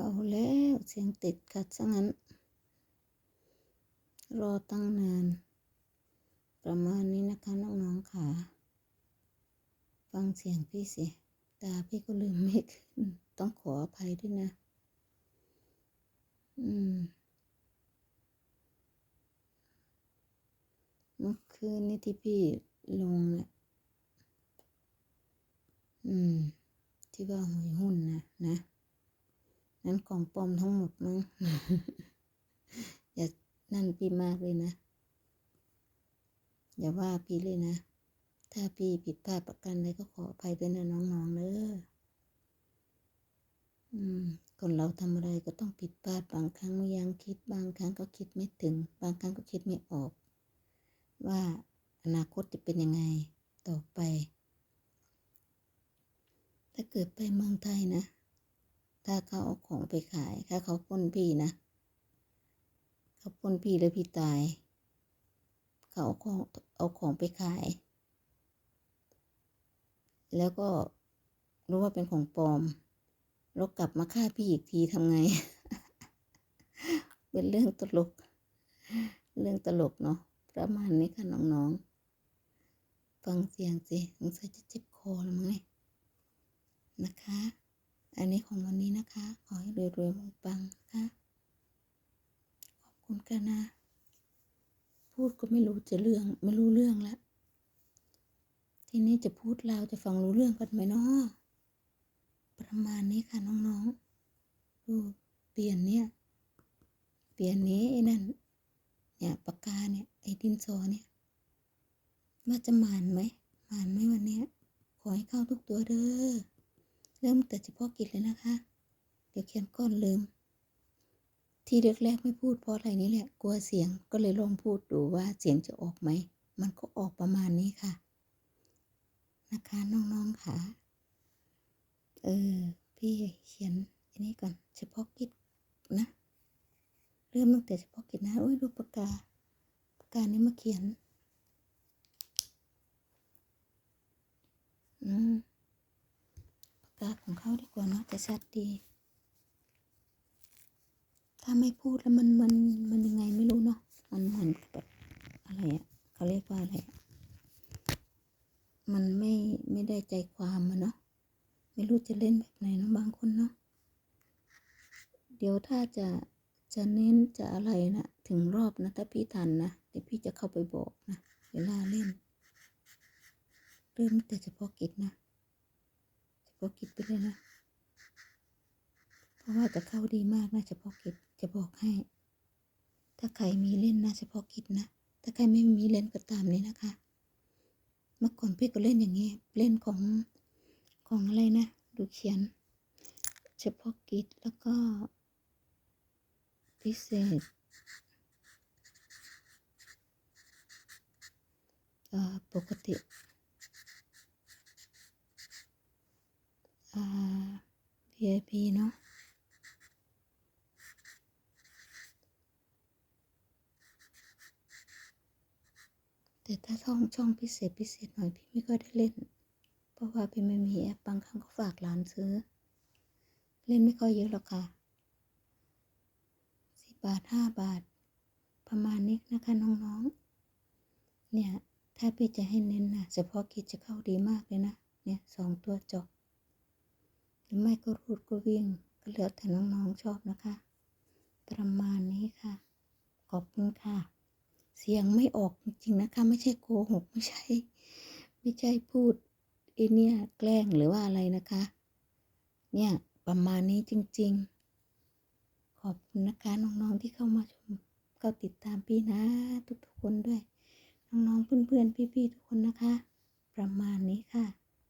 เอาแล้วเสียงติดขัดซะงั้น รอตั้งนาน ประมาณนี้นะคะน้องๆค่ะ ฟังเสียงพี่สิ ตาพี่ก็ลืมไม่ขึ้น ต้องขออภัยด้วยนะ อืมเมื่อคืนนี้ที่พี่ลงเนี่ยอืม ที่ว่าหวยหุ้นนะนะ นั้นของปลอมทั้งหมดมั้งอย่านั่นพี่มากเลยนะ อย่าว่าพี่เลยนะ ถ้าพี่ผิดพลาดประกันอะไรก็ขออภัยด้วยนะน้องๆเด้ออืมคนเราทำอะไรก็ต้องผิดพลาดบางครั้งไม่ยังคิดบางครั้งก็คิดไม่ถึง บางครั้งก็คิดไม่ออก ว่าอนาคตจะเป็นยังไงต่อไป ถ้าเกิดไปเมืองไทยนะ ถ้าเขาเอาของไปขาย ถ้าเขาปล้นพี่นะ เขาปล้นพี่แล้วพี่ตาย เขาเอาของเอาของไปขาย แล้วก็รู้ว่าเป็นของปลอม แล้วกลับมาฆ่าพี่อีกทีทำไง เป็นเรื่องตลก เรื่องตลกเนาะ ประมาณนี้ค่ะน้องๆ ฟังเสียงสิสงสัยจะเจ็บคอแล้วมั้งเนี่ยนะคะ อันนี้ของวันนี้นะคะ ขอให้รวยๆปังๆนะคะ ขอบคุณกันนะ พูดก็ไม่รู้จะเรื่องไม่รู้เรื่องแล้วทีนี้จะพูดเลาจะฟังรู้เรื่องกันไหมเนาะประมาณนี้ค่ะน้องๆ ดูเปลี่ยนเนี่ย เปลี่ยนนี้ไอ้นั่น เนี่ยปากกาเนี่ยไอ้ดินสอเนี่ยว่าจะหมานไหมหมานไหมวันเนี้ยขอให้เข้าทุกตัวเด้อ เริ่มแต่เฉพาะกิจเลยนะคะ เดี๋ยวเขียนก้อนลืม ที่แรกๆไม่พูดเพราะอะไรนี่แหละ กลัวเสียงก็เลยลองพูดดูว่าเสียงจะออกไหม มันก็ออกประมาณนี้ค่ะ นะคะน้องๆค่ะ เออ พี่เขียนอันนี้ก่อนเฉพาะกิจนะ เริ่มตั้งแต่เฉพาะกิจนะโอ้ยดูปากกาปากกานี้มาเขียน อืม กาของเขาดีกว่าเนาะจะชัดดี ถ้าไม่พูดแล้วมันมันมันยังไงไม่รู้เนาะมันเหมือนแบบอะไรอะเขาเรียกว่าอะไรอะมันไม่ไม่ได้ใจความมันเนาะไม่รู้จะเล่นแบบไหนเนาะบางคนเนาะเดี๋ยวถ้าจะจะเน้นจะอะไรนะถึงรอบนะถ้าพี่ทันนะเดี๋ยวพี่จะเข้าไปบอกนะเวลาเล่น เริ่มแต่เฉพาะกิจนะ พาะกิจไปเลยนะ เพราะว่าจะเข้าดีมากนะเฉพาะกิจจะบอกให้ ถ้าใครมีเล่นนะเฉพาะกิจนะ ถ้าใครไม่มีเล่นก็ตามนี้นะคะ เมื่อก่อนพี่ก็เล่นอย่างนี้เล่นของของอะไรนะ ดูเขียน เฉพาะกิจแล้วก็ พิเศษปกติอ่า VIP เนาะแต่ถ้าช่องช่องพิเศษพิเศษหน่อยพี่ไม่ค่อยได้เล่น เพราะว่าพี่ไม่มีแอปบางครั้งก็ฝากร้านซื้อ เล่นไม่ค่อยเยอะหรอกค่ะสิบบาทห้าบาท ประมาณนี้นะคะน้องๆ เนี่ย ถ้าพี่จะให้เน้นนะเฉพาะกิจจะเข้าดีมากเลยนะ เนี่ยสองตัวจบ หรือไม่ก็รูดก็วิ่งก็แล้วแต่น้องๆชอบนะคะ ประมาณนี้ค่ะ ขอบคุณค่ะ เสียงไม่ออกจริงๆนะคะ ไม่ใช่โกหกไม่ใช่ ไม่ใช่พูดไอเนี่ยแกล้งหรือว่าอะไรนะคะ เนี่ยประมาณนี้จริง ๆ ขอบคุณนะคะน้องๆที่เข้ามาชมเข้าติดตามพี่นะทุกๆคนด้วย น้องๆเพื่อนๆพี่ๆทุกคนนะคะ ประมาณนี้ค่ะ